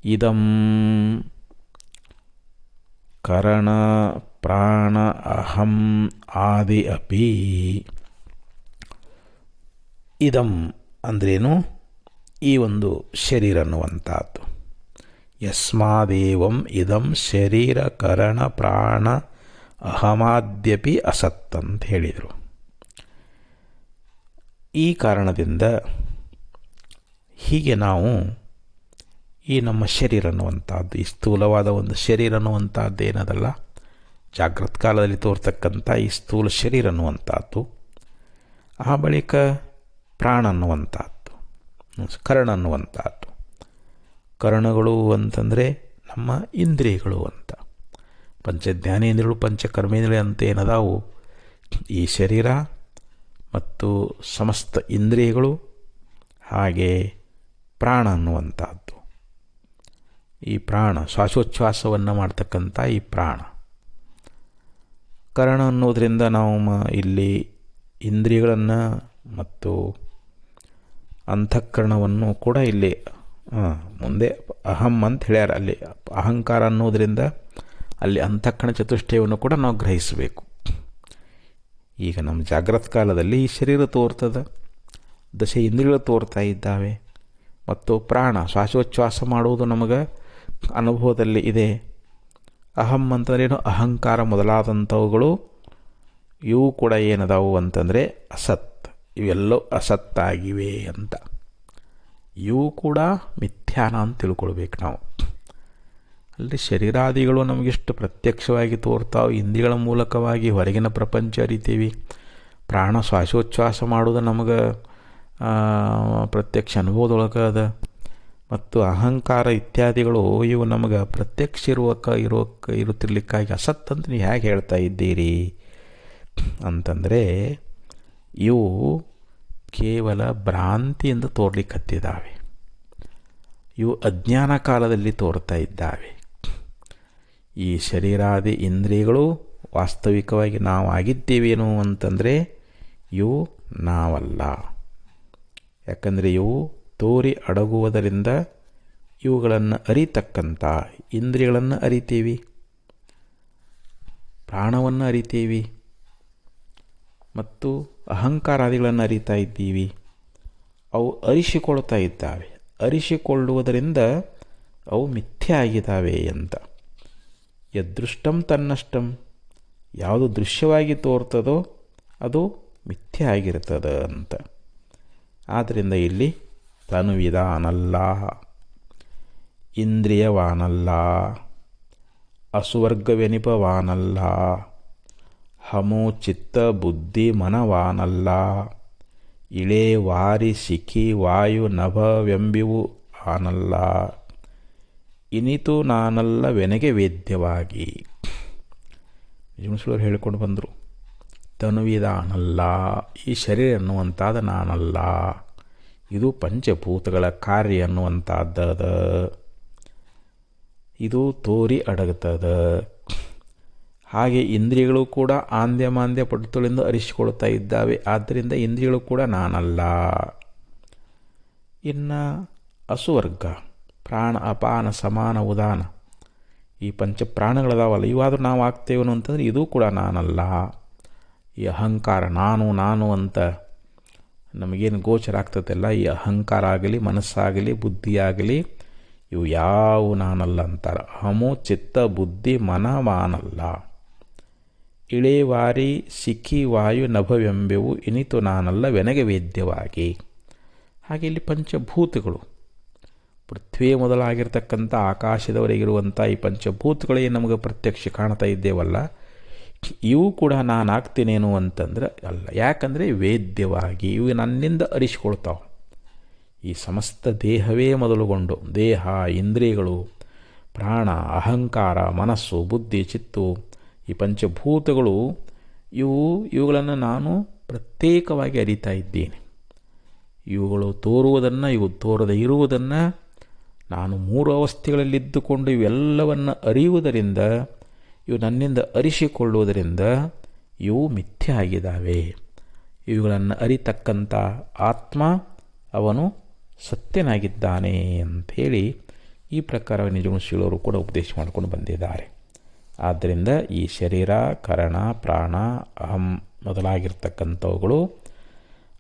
ಇದಂ ಕರಣ ಪ್ರಾಣ ಅಹಂ ಆದಿ ಅಪಿ. ಇದಂ ಅಂದ್ರೇನು? ಈ ಒಂದು ಶರೀರ ಅನ್ನುವಂಥದ್ದು. ಯಸ್ಮಾದೇವಂ ಇದಂ ಶರೀರ ಕರಣ ಪ್ರಾಣ ಅಹಮಾದ್ಯಪಿ ಅಸತ್ ಅಂತ ಹೇಳಿದರು. ಈ ಕಾರಣದಿಂದ ಹೀಗೆ ನಾವು ಈ ನಮ್ಮ ಶರೀರ ಅನ್ನುವಂಥದ್ದು, ಈ ಸ್ಥೂಲವಾದ ಒಂದು ಶರೀರ ಅನ್ನುವಂಥದ್ದು ಏನದಲ್ಲ ಜಾಗೃತ ಕಾಲದಲ್ಲಿ ತೋರ್ತಕ್ಕಂಥ ಈ ಸ್ಥೂಲ ಶರೀರ ಅನ್ನುವಂಥದ್ದು, ಆ ಬಳಿಕ ಪ್ರಾಣ ಅನ್ನುವಂಥದ್ದು. ಕರ್ಣ ಅನ್ನುವಂಥದ್ದು ಕರ್ಣಗಳು ಅಂತಂದರೆ ನಮ್ಮ ಇಂದ್ರಿಯಗಳು ಅಂತ. ಪಂಚಜ್ಞಾನೇಂದ್ರಿಯಗಳು ಪಂಚಕರ್ಮೇಂದ್ರಿಯ ಅಂತ ಏನದಾವು? ಈ ಶರೀರ ಮತ್ತು ಸಮಸ್ತ ಇಂದ್ರಿಯಗಳು, ಹಾಗೆ ಪ್ರಾಣ ಅನ್ನುವಂಥದ್ದು ಈ ಪ್ರಾಣ, ಶ್ವಾಸೋಚ್ಛ್ವಾಸವನ್ನು ಮಾಡ್ತಕ್ಕಂಥ ಈ ಪ್ರಾಣ. ಕರ್ಣ ಅನ್ನೋದರಿಂದ ನಾವು ಇಲ್ಲಿ ಇಂದ್ರಿಯಗಳನ್ನು ಮತ್ತು ಅಂತಃಕರಣವನ್ನು ಕೂಡ ಇಲ್ಲಿ ಮುಂದೆ ಅಹಂ ಅಂತ ಹೇಳ್ಯಾರ. ಅಲ್ಲಿ ಅಹಂಕಾರ ಅನ್ನೋದರಿಂದ ಅಲ್ಲಿ ಅಂತಃಕರಣ ಚತುಷ್ಟಯವನ್ನು ಕೂಡ ನಾವು ಗ್ರಹಿಸಬೇಕು. ಈಗ ನಮ್ಮ ಜಾಗ್ರತ ಕಾಲದಲ್ಲಿ ಈ ಶರೀರ ತೋರ್ತದ, ದಶೆ ಇಂದ್ರಿಯಗಳು ತೋರ್ತಾ ಇದ್ದಾವೆ. ಮತ್ತು ಪ್ರಾಣ ಶ್ವಾಸೋಚ್ಛ್ವಾಸ ಮಾಡುವುದು ನಮಗೆ ಅನುಭವದಲ್ಲಿ ಇದೆ. ಅಹಂ ಅಂತಂದ್ರೇನು ಅಹಂಕಾರ ಮೊದಲಾದಂಥವುಗಳು, ಇವು ಕೂಡ ಏನದಾವು ಅಂತಂದರೆ ಅಸತ್. ಇವೆಲ್ಲೋ ಅಸತ್ತಾಗಿವೆ ಅಂತ. ಇವು ಕೂಡ ಮಿಥ್ಯಾನ ಅಂತ ತಿಳ್ಕೊಳ್ಬೇಕು ನಾವು. ಅಲ್ಲಿ ಶರೀರಾದಿಗಳು ನಮಗಿಷ್ಟು ಪ್ರತ್ಯಕ್ಷವಾಗಿ ತೋರ್ತಾವೆ. ಇಂದ್ರಿಯಗಳ ಮೂಲಕವಾಗಿ ಹೊರಗಿನ ಪ್ರಪಂಚ ಅರಿತೀವಿ. ಪ್ರಾಣ ಶ್ವಾಸೋಚ್ಛ್ವಾಸ ಮಾಡೋದು ನಮಗೆ ಪ್ರತ್ಯಕ್ಷ ಅನುಭವದೊಳಗೆ ಅದ ಮತ್ತು ಅಹಂಕಾರ ಇತ್ಯಾದಿಗಳು ಇವು ನಮಗೆ ಪ್ರತ್ಯಕ್ಷ ಇರುವಕ್ಕ ಇರೋಕ್ಕೆ ಇರುತ್ತಿರ್ಲಿಕ್ಕಾಗಿ ಅಸತ್ತಂತ ನೀವು ಹೇಗೆ ಹೇಳ್ತಾ ಇದ್ದೀರಿ? ಅಂತಂದರೆ ಇವು ಕೇವಲ ಭ್ರಾಂತಿಯಿಂದ ತೋರ್ಲಿಕ್ಕೆ ಹತ್ತಿದ್ದಾವೆ ಇವು ಅಜ್ಞಾನ ಕಾಲದಲ್ಲಿ ತೋರ್ತಾ ಇದ್ದಾವೆ. ಈ ಶರೀರಾದಿ ಇಂದ್ರಿಯಗಳು ವಾಸ್ತವಿಕವಾಗಿ ನಾವು ಆಗಿದ್ದೇವೇನು ಅಂತಂದರೆ ಇವು ನಾವಲ್ಲ. ಯಾಕಂದರೆ ಇವು ತೋರಿ ಅಡಗುವುದರಿಂದ ಇವುಗಳನ್ನು ಅರಿತಕ್ಕಂಥ ಇಂದ್ರಿಯಗಳನ್ನು ಅರಿತೀವಿ. ಪ್ರಾಣವನ್ನು ಅರಿತೀವಿ. ಮತ್ತು ಅಹಂಕಾರಾದಿಗಳನ್ನು ಅರಿತಾ ಇದ್ದೀವಿ. ಅವು ಅರಿಸಿಕೊಳ್ತಾ ಇದ್ದಾವೆ. ಅರಿಸಿಕೊಳ್ಳುವುದರಿಂದ ಅವು ಮಿಥ್ಯೆ ಆಗಿದ್ದಾವೆ ಅಂತ. ಯದೃಷ್ಟಂ ತನ್ನಷ್ಟಂ ಯಾವುದು ದೃಶ್ಯವಾಗಿ ತೋರ್ತದೋ ಅದು ಮಿಥ್ಯೆ ಆಗಿರ್ತದೆ ಅಂತ. ಆದ್ದರಿಂದ ಇಲ್ಲಿ ತನುವಿದಾನಲ್ಲ ಇಂದ್ರಿಯವಾನಲ್ಲ. ಅಸುವರ್ಗವೆನಿಪವಾನಲ್ಲ. ಹಮು ಚಿತ್ತ ಬುದ್ಧಿ ಮನವಾನಲ್ಲ. ಇಳೆ ವಾರಿ ಸಿಖಿ ವಾಯು ನಭವೆಂಬಿವು ಆನಲ್ಲ. ಇನಿತು ನಾನಲ್ಲ ವೆನಗೆ ವೇದ್ಯವಾಗಿ. ನಿಜಮಸ್ಲರು ಹೇಳಿಕೊಂಡು ಬಂದರು, ತನುವಿದಾನಲ್ಲ, ಈ ಶರೀರ ಅನ್ನುವಂಥದ್ದು ನಾನಲ್ಲ. ಇದು ಪಂಚಭೂತಗಳ ಕಾರ್ಯ ಅನ್ನುವಂಥದ್ದದ ಇದು ತೋರಿ ಅಡಗುತ್ತದ. ಹಾಗೆ ಇಂದ್ರಿಯಗಳು ಕೂಡ ಆಂದ್ಯ ಮಾಂದ್ಯ ಪಟುತಗಳಿಂದ ಅರಿಸಿಕೊಳ್ತಾ ಇದ್ದಾವೆ. ಆದ್ದರಿಂದ ಇಂದ್ರಿಯಗಳು ಕೂಡ ನಾನಲ್ಲ. ಇನ್ನು ಅಸುವರ್ಗ, ಪ್ರಾಣ, ಅಪಾನ, ಸಮಾನ, ಉದಾನ. ಈ ಪಂಚ ಪ್ರಾಣಗಳದಾವಲ್ಲ. ಇವಾದರೂ ನಾವು ಆಗ್ತೇವನು ಅಂತಂದರೆ ಇದೂ ಕೂಡ ನಾನಲ್ಲ. ಈ ಅಹಂಕಾರ, ನಾನು ನಾನು ಅಂತ ನಮಗೇನು ಗೋಚರ ಆಗ್ತದಲ್ಲ? ಈ ಅಹಂಕಾರ ಆಗಲಿ, ಮನಸ್ಸಾಗಲಿ, ಬುದ್ಧಿಯಾಗಲಿ, ಇವು ಯಾವ ನಾನಲ್ಲ ಅಂತಾರೆ. ಅಹಮು ಚಿತ್ತ, ಬುದ್ಧಿ, ಮನ, ಮಾನಲ್ಲ. ಇಳೆವಾರಿ ಸಿಕ್ಕಿ ವಾಯು ನಭವೆಂಬೆವು ಇನಿತು ನಾನಲ್ಲ ವೆನಗೆ ವೇದ್ಯವಾಗಿ. ಹಾಗೆ ಇಲ್ಲಿ ಪಂಚಭೂತಗಳು. ಪೃಥ್ವಿ ಮೊದಲಾಗಿರ್ತಕ್ಕಂಥ ಆಕಾಶದವರೆಗಿರುವಂಥ ಈ ಪಂಚಭೂತಗಳೇ ನಮಗೆ ಪ್ರತ್ಯಕ್ಷ ಕಾಣ್ತಾ ಇದ್ದೇವಲ್ಲ. ಇವು ಕೂಡ ನಾನು ಆಗ್ತೀನೇನು ಅಂತಂದ್ರೆ ಅಲ್ಲ. ಯಾಕಂದರೆ ವೇದ್ಯವಾಗಿ ಇವು ನನ್ನಿಂದ ಅರಿಸಿಕೊಳ್ತಾವೆ. ಈ ಸಮಸ್ತ ದೇಹವೇ ಮೊದಲುಗೊಂಡು ದೇಹ, ಇಂದ್ರಿಯಗಳು, ಪ್ರಾಣ, ಅಹಂಕಾರ, ಮನಸ್ಸು, ಬುದ್ಧಿ, ಚಿತ್ತು ಈ ಪಂಚಭೂತಗಳು ಇವು ಇವುಗಳನ್ನು ನಾನು ಪ್ರತ್ಯೇಕವಾಗಿ ಅರಿತಾ ಇದ್ದೇನೆ. ಇವುಗಳು ತೋರುವುದನ್ನು, ಇವು ತೋರದೇ ಇರುವುದನ್ನು, ನಾನು ಮೂರು ಅವಸ್ಥೆಗಳಲ್ಲಿದ್ದುಕೊಂಡು ಇವೆಲ್ಲವನ್ನು ಅರಿಯುವುದರಿಂದ, ಇವು ನನ್ನಿಂದ ಅರಿಸಿಕೊಳ್ಳುವುದರಿಂದ ಇವು ಮಿಥ್ಯ ಆಗಿದ್ದಾವೆ. ಇವುಗಳನ್ನು ಅರಿತಕ್ಕಂಥ ಆತ್ಮ ಅವನು ಸತ್ಯನಾಗಿದ್ದಾನೆ ಅಂಥೇಳಿ ಈ ಪ್ರಕಾರ ನಿಜಗುಣಶೀಲರು ಕೂಡ ಉಪದೇಶ ಮಾಡಿಕೊಂಡು ಬಂದಿದ್ದಾರೆ. ಆದ್ದರಿಂದ ಈ ಶರೀರ, ಕರಣ, ಪ್ರಾಣ, ಅಹಂ ಮೊದಲಾಗಿರ್ತಕ್ಕಂಥವುಗಳು,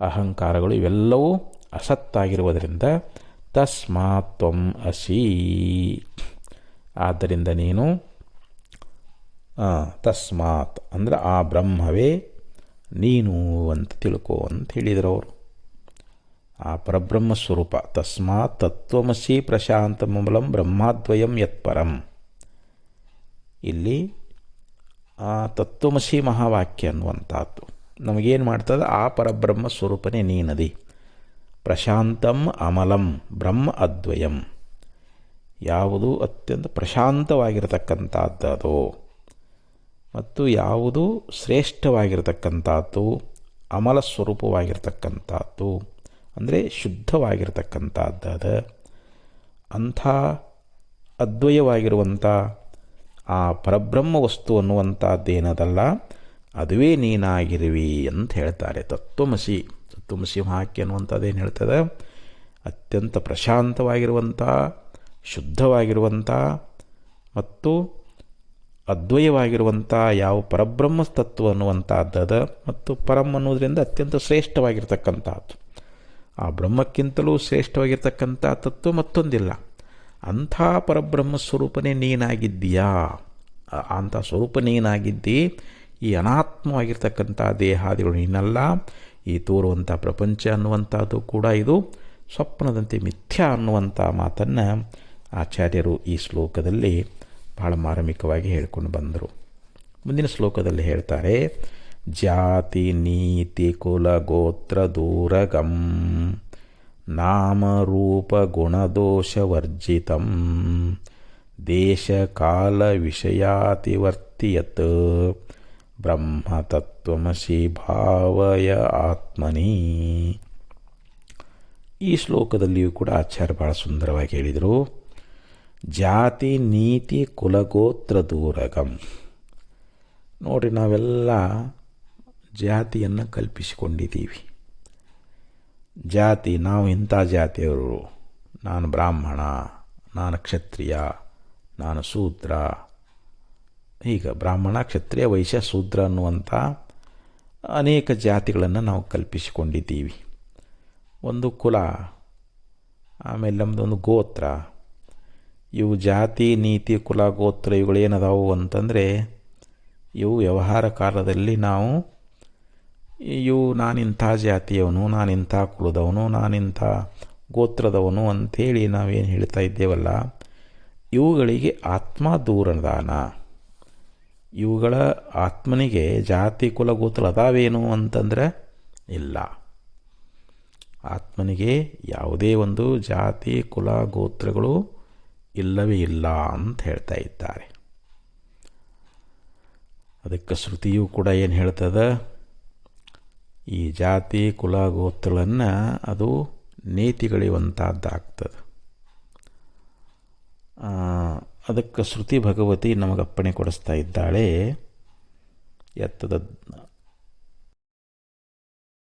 ಅಹಂಕಾರಗಳು ಇವೆಲ್ಲವೂ ಅಸತ್ತಾಗಿರುವುದರಿಂದ ತಸ್ಮಾತ್ ತ್ವಂ ಅಸಿ. ಆದ್ದರಿಂದ ನೀನು ತಸ್ಮಾತ್ ಅಂದರೆ ಆ ಬ್ರಹ್ಮವೇ ನೀನು ಅಂತ ತಿಳ್ಕೋ ಅಂತ ಹೇಳಿದರು ಅವರು. ಆ ಪರಬ್ರಹ್ಮ ಸ್ವರೂಪ, ತಸ್ಮಾತ್ ತತ್ವಮಸಿ ಪ್ರಶಾಂತಮೂಲಂ ಬ್ರಹ್ಮದ್ವಯಂ ಯತ್ಪರಂ. ಇಲ್ಲಿ ಆ ತತ್ವಮಸಿ ಮಹಾವಾಕ್ಯ ಅನ್ನುವಂಥದ್ದು. ನಮಗೇನು ಮಾಡ್ತದೆ? ಆ ಪರಬ್ರಹ್ಮ ಸ್ವರೂಪನೇ ನೀನದಿ. ಪ್ರಶಾಂತಂ ಅಮಲಂ ಬ್ರಹ್ಮ ಅದ್ವಯಂ. ಯಾವುದು ಅತ್ಯಂತ ಪ್ರಶಾಂತವಾಗಿರತಕ್ಕಂಥದ್ದು ಮತ್ತು ಯಾವುದು ಶ್ರೇಷ್ಠವಾಗಿರತಕ್ಕಂಥದ್ದು? ಅಮಲ ಸ್ವರೂಪವಾಗಿರ್ತಕ್ಕಂಥದ್ದು. ಅಂದರೆ ಶುದ್ಧವಾಗಿರ್ತಕ್ಕಂಥದ್ದು ಅಂಥ ಅದ್ವಯವಾಗಿರುವಂಥ ಆ ಪರಬ್ರಹ್ಮ ವಸ್ತು ಅನ್ನುವಂಥದ್ದೇನದಲ್ಲ ಅದುವೇ ನೀನಾಗಿರುವಿ ಅಂತ ಹೇಳ್ತಾರೆ. ತತ್ವಮಸಿ ತತ್ವಮಸಿ ವಾಕ್ಯ ಅನ್ನುವಂಥದ್ದೇನು ಹೇಳ್ತದೆ? ಅತ್ಯಂತ ಪ್ರಶಾಂತವಾಗಿರುವಂಥ, ಶುದ್ಧವಾಗಿರುವಂಥ ಮತ್ತು ಅದ್ವಯವಾಗಿರುವಂಥ ಯಾವ ಪರಬ್ರಹ್ಮ ತತ್ವ ಅನ್ನುವಂಥದ್ದದ ಮತ್ತು ಪರಂ ಅನ್ನೋದರಿಂದ ಅತ್ಯಂತ ಶ್ರೇಷ್ಠವಾಗಿರ್ತಕ್ಕಂಥದ್ದು ಆ ಬ್ರಹ್ಮಕ್ಕಿಂತಲೂ ಶ್ರೇಷ್ಠವಾಗಿರ್ತಕ್ಕಂಥ ತತ್ವ ಮತ್ತೊಂದಿಲ್ಲ. ಅಂಥ ಪರಬ್ರಹ್ಮ ಸ್ವರೂಪನೇ ನೀನಾಗಿದ್ದೀಯಾ? ಅಂಥ ಸ್ವರೂಪ ನೀನಾಗಿದ್ದಿ, ಈ ಅನಾತ್ಮವಾಗಿರ್ತಕ್ಕಂಥ ದೇಹಾದಿಗಳು ನೀನಲ್ಲ, ಈ ತೋರುವಂಥ ಪ್ರಪಂಚ ಅನ್ನುವಂಥದ್ದು ಕೂಡ ಇದು ಸ್ವಪ್ನದಂತೆ ಮಿಥ್ಯ ಅನ್ನುವಂಥ ಮಾತನ್ನು ಆಚಾರ್ಯರು ಈ ಶ್ಲೋಕದಲ್ಲಿ ಬಹಳ ಮಾರ್ಮಿಕವಾಗಿ ಹೇಳ್ಕೊಂಡು ಬಂದರು. ಮುಂದಿನ ಶ್ಲೋಕದಲ್ಲಿ ಹೇಳ್ತಾರೆ, ಜಾತಿ ನೀತಿ ಕುಲ ಗೋತ್ರ ದೂರಗಂ. ನಾಮ ಗುಣದೋಷ ವರ್ಜಿತಂ ದೇಶ ಕಾಲ ವಿಷಯಾತಿವರ್ತಿಯತ್ ಬ್ರಹ್ಮ ತತ್ವಮಸಿ ಭಾವಯ ಆತ್ಮನಿ. ಈ ಶ್ಲೋಕದಲ್ಲಿಯೂ ಕೂಡ ಆಚಾರ್ಯ ಭಾಳ ಸುಂದರವಾಗಿ ಹೇಳಿದರು. ಜಾತಿ ನೀತಿ ಕುಲಗೋತ್ರ ದೂರಗಂ. ನೋಡಿ ನಾವೆಲ್ಲ ಜಾತಿಯನ್ನು ಕಲ್ಪಿಸಿಕೊಂಡಿದ್ದೀವಿ. ಜಾತಿ, ನಾವು ಇಂಥ ಜಾತಿಯವರು. ನಾನು ಬ್ರಾಹ್ಮಣ, ನಾನು ಕ್ಷತ್ರಿಯ, ನಾನು ಶೂದ್ರ. ಈಗ ಬ್ರಾಹ್ಮಣ, ಕ್ಷತ್ರಿಯ, ವೈಶ್ಯ, ಶೂದ್ರ ಅನ್ನುವಂಥ ಅನೇಕ ಜಾತಿಗಳನ್ನು ನಾವು ಕಲ್ಪಿಸಿಕೊಂಡಿದ್ದೀವಿ. ಒಂದು ಕುಲ, ಆಮೇಲೆ ನಮ್ಮದೊಂದು ಗೋತ್ರ. ಇವು ಜಾತಿ, ನೀತಿ, ಕುಲ, ಗೋತ್ರ ಇವುಗಳೇನದಾವು ಅಂತಂದರೆ ಇವು ವ್ಯವಹಾರ ಕಾಲದಲ್ಲಿ ನಾವು ಇವು ನಾನಿಂಥ ಜಾತಿಯವನು, ನಾನಿಂಥ ಕುಲದವನು, ನಾನಿಂಥ ಗೋತ್ರದವನು ಅಂಥೇಳಿ ನಾವೇನು ಹೇಳ್ತಾ ಇದ್ದೇವಲ್ಲ, ಇವುಗಳಿಗೆ ಆತ್ಮ ದೂರದಾನ ಇವುಗಳ ಆತ್ಮನಿಗೆ ಜಾತಿ, ಕುಲ, ಗೋತ್ರ ಅದಾವೇನು ಅಂತಂದರೆ ಇಲ್ಲ. ಆತ್ಮನಿಗೆ ಯಾವುದೇ ಒಂದು ಜಾತಿ, ಕುಲ, ಗೋತ್ರಗಳು ಇಲ್ಲವೇ ಇಲ್ಲ ಅಂತ ಹೇಳ್ತಾ ಇದ್ದಾರೆ. ಅದಕ್ಕೆ ಶ್ರುತಿಯು ಕೂಡ ಏನು ಹೇಳ್ತದ? ಈ ಜಾತಿ ಕುಲ ಗೋತ್ರಗಳನ್ನು ಅದು ನೀತಿಗಳಿವಂತಹದ್ದಾಗ್ತದೆ ಅದಕ್ಕೆ ಶ್ರುತಿ ಭಗವತಿ ನಮಗಪ್ಪಣೆ ಕೊಡಿಸ್ತಾ ಇದ್ದಾಳೆ. ಎತ್ತದ